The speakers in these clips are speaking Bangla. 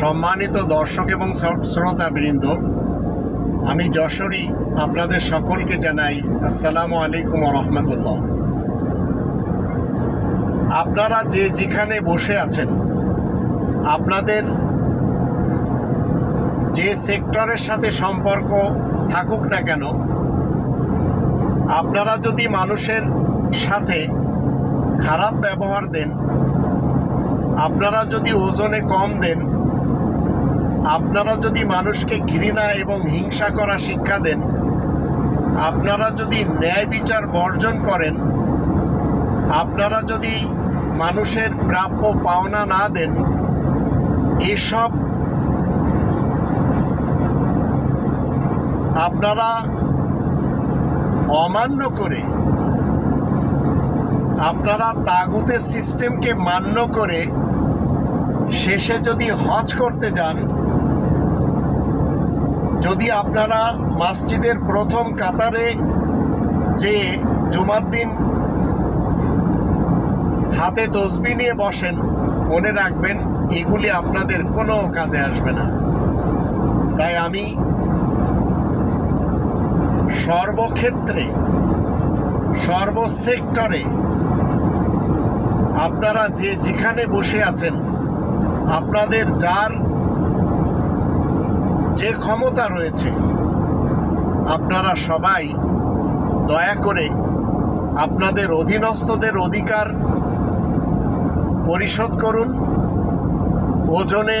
সম্মানিত দর্শক এবং শ্রোতা বৃন্দ আমি যশোরী আপনাদের সকলকে জানাই আসসালামু আলাইকুম রহমতুল্লাহ। আপনারা যে যেখানে বসে আছেন, আপনাদের যে সেক্টরের সাথে সম্পর্ক থাকুক না কেন, আপনারা যদি মানুষের সাথে খারাপ ব্যবহার দেন, আপনারা যদি ওজনে কম দেন আপনারা যদি মানুষকে ঘৃণা এবং হিংসা করা শিক্ষা দেন, আপনারা যদি ন্যায় বিচার বর্জন করেন, আপনারা যদি মানুষের প্রাপ্য পাওনা না দেন, এসব আপনারা অমান্য করে, আপনারা তাগুতের সিস্টেমকে মান্য করে শেষে যদি হজ করতে যান যদি আপনারা মসজিদের প্রথম কাতারে যে জুমার দিন হাতে তসবি নিয়ে বসেন, মনে রাখবেন এগুলি আপনাদের কোনো কাজে আসবে না। তাই আমি সর্বক্ষেত্রে, সর্বসেক্টরে আপনারা যে যেখানে বসে আছেন, আপনাদের যার যে ক্ষমতা রয়েছে, আপনারা সবাই দয়া করে আপনাদের অধীনস্থদের অধিকার পরিশোধ করুন, ওজনে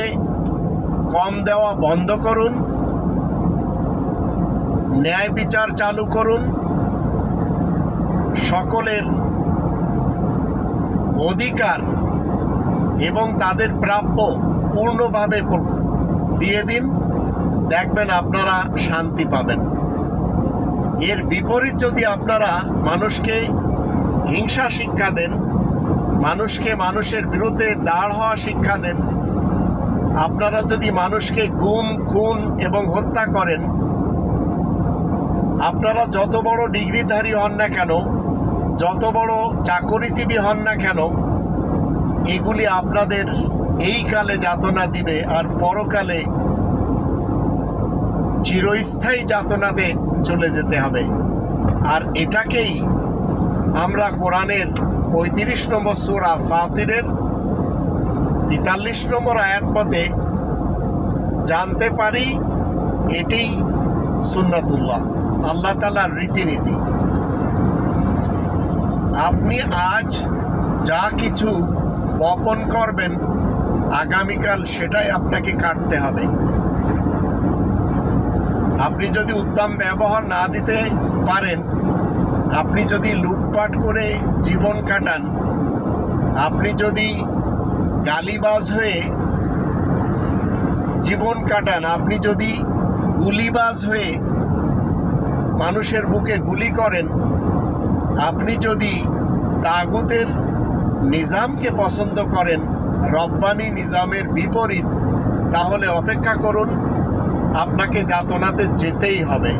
কম দেওয়া বন্ধ করুন, ন্যায় বিচার চালু করুন, সকলের অধিকার এবং তাদের প্রাপ্য পূর্ণভাবে দিয়ে দিন। দেখবেন আপনারা শান্তি পাবেন। এর বিপরীত যদি আপনারা মানুষকে হিংসা শিক্ষা দেন, মানুষকে মানুষের বিরুদ্ধে দাঁড় হওয়া শিক্ষা দেন, আপনারা যদি মানুষকে গুম, খুন এবং হত্যা করেন, আপনারা যত বড় ডিগ্রিধারী হন না কেন, যত বড় চাকরিজীবী হন না কেন, এগুলি আপনাদের এই কালে যাতনা দিবে আর পরকালে চিরস্থায়ী যাতনাতে চলে যেতে হবে। আর এটাকেই আমরা কোরআনের পঁয়ত্রিশ নম্বর সুরা ফাতিরের তেতাল্লিশ নম্বর আয়াত পথে জানতে পারি এটি সুন্নাতুল্লাহ, আল্লাহ তালার রীতিনীতি। আপনি আজ যা কিছু বপন করবেন, আগামীকাল সেটাই আপনাকে কাটতে হবে। আপনি যদি উত্তম ব্যবহার না দিতে পারেন, আপনি যদি লুটপাট করে জীবন কাটান, আপনি যদি গালিবাজ হয়ে জীবন কাটান, আপনি যদি গুলিবাজ হয়ে মানুষের বুকে গুলি করেন, আপনি যদি তাগুতের নিজামকে পছন্দ করেন, রব্বানি নিজামের বিপরীত, তাহলে অপেক্ষা করুন আপনাকে যাতনাতে যেতেই হবে।